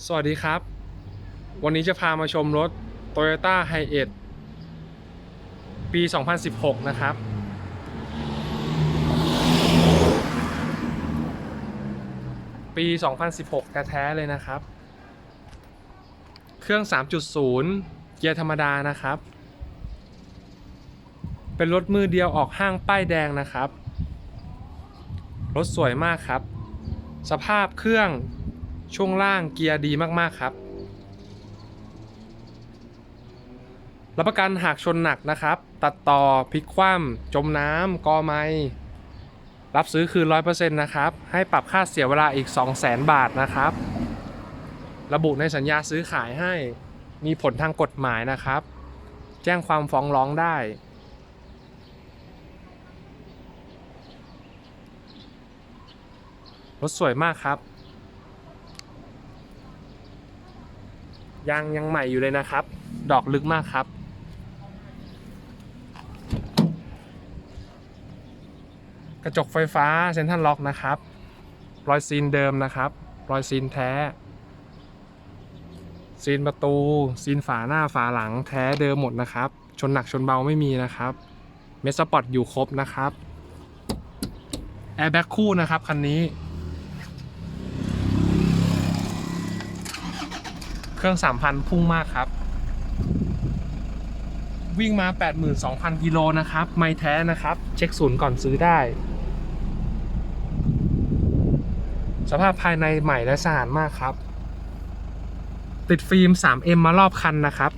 สวัสดีครับ วันนี้จะพามาชมรถ Toyota h i 8ปี 2016 นะครับ ปี 2016 แท้ๆเลยนะครับ เครื่อง 3.0 เกียร์ธรรมดานะครับ เป็นรถมือเดียวออกห้างป้ายแดงนะครับ รถสวยมากครับ สภาพเครื่อง ช่วงล่างเกียร์ดีมากๆครับ รับประกันหากชนหนักนะครับ ตัดต่อพลิกคว่ำจมน้ำกอไม้รับซื้อคืน100%นะครับ ให้ปรับค่าเสียเวลาอีก 200,000บาทนะครับ ระบุในสัญญาซื้อขายให้มีผลทางกฎหมายนะครับ แจ้งความฟ้องร้องได้ รถสวยมากครับ ยางยังใหม่อยู่เลยนะครับ ดอกลึกมากครับ กระจกไฟฟ้าเซ็นทรัลล็อกนะครับ รอยซีนเดิมนะครับ รอยซีนแท้ ซีนประตู ซีนฝาหน้าฝาหลังแท้เดิมหมดนะครับ ชนหนักชนเบาไม่มีนะครับ เมสสปอร์ตอยู่ครบนะครับ แอร์แบ็กคู่นะครับคันนี้ เครื่อง 3,000 พุ่งมากครับ วิ่งมา 82,000 กิโลนะครับ ไม่แท้นะครับ เช็คศูนย์ก่อนซื้อได้ สภาพภายในใหม่และสะอาดมากครับ ติดฟิล์ม 3M มารอบคันนะครับ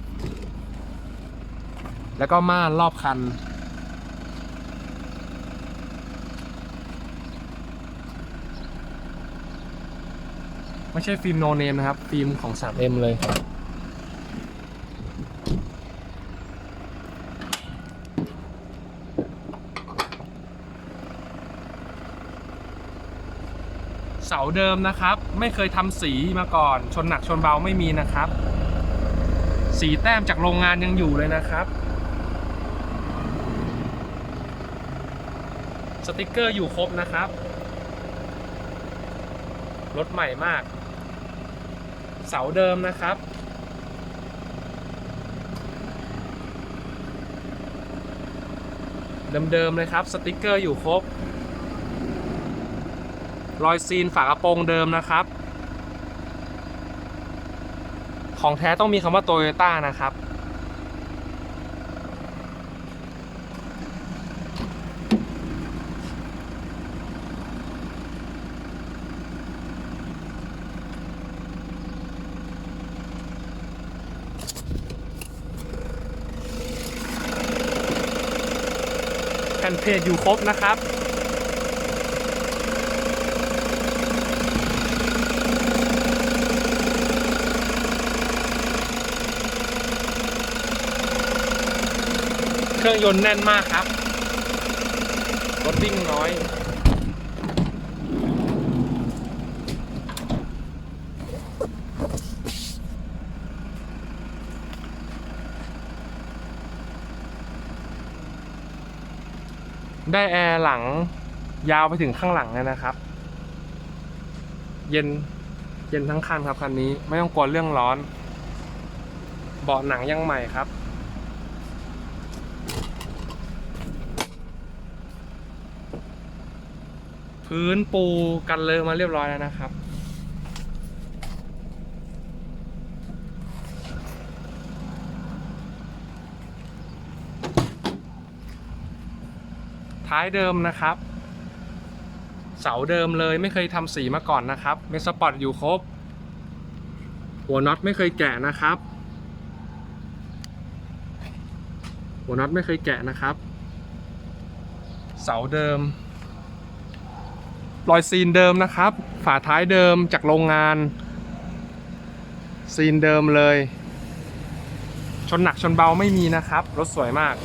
แล้วก็ม่านรอบคัน ไม่ใช่ฟิล์มโนเนมนะครับ ฟิล์มของ 3M เลย เสาเดิมนะครับ ไม่เคยทำสีมาก่อน ชนหนักชนเบาไม่มีนะครับ สีแต้มจากโรงงานยังอยู่เลยนะครับสติกเกอร์อยู่ครบนะครับ รถใหม่มาก เสาเดิมนะครับ เดิมๆเลยครับสติกเกอร์อยู่ครบ รอยซีนฝากระโปรงเดิมนะครับ ของแท้ต้องมีคำว่าโตโยต้านะครับ นเพจอยู่ครบนะครับเครื่องยนต์แน่นมากครับ รถวิ่งน้อย ได้แอร์หลังยาวไปถึงข้างหลังเลยนะครับ เย็นเย็นทั้งคันครับคันนี้ไม่ต้องกลัวเรื่องร้อน เบาะหนังยังใหม่ครับ พื้นปูกันเลยมาเรียบร้อยแล้วนะครับ ท้ายเดิมนะครับ เสาเดิมเลยไม่เคยทำสีมาก่อนนะครับเมสปอร์ตอยู่ครบ หัวน็อตไม่เคยแกะนะครับ หัวน็อตไม่เคยแกะนะครับ เสาเดิม รอยซีนเดิมนะครับ ฝาท้ายเดิมจากโรงงาน ซีนเดิมเลย ชนหนักชนเบาไม่มีนะครับ รถสวยมาก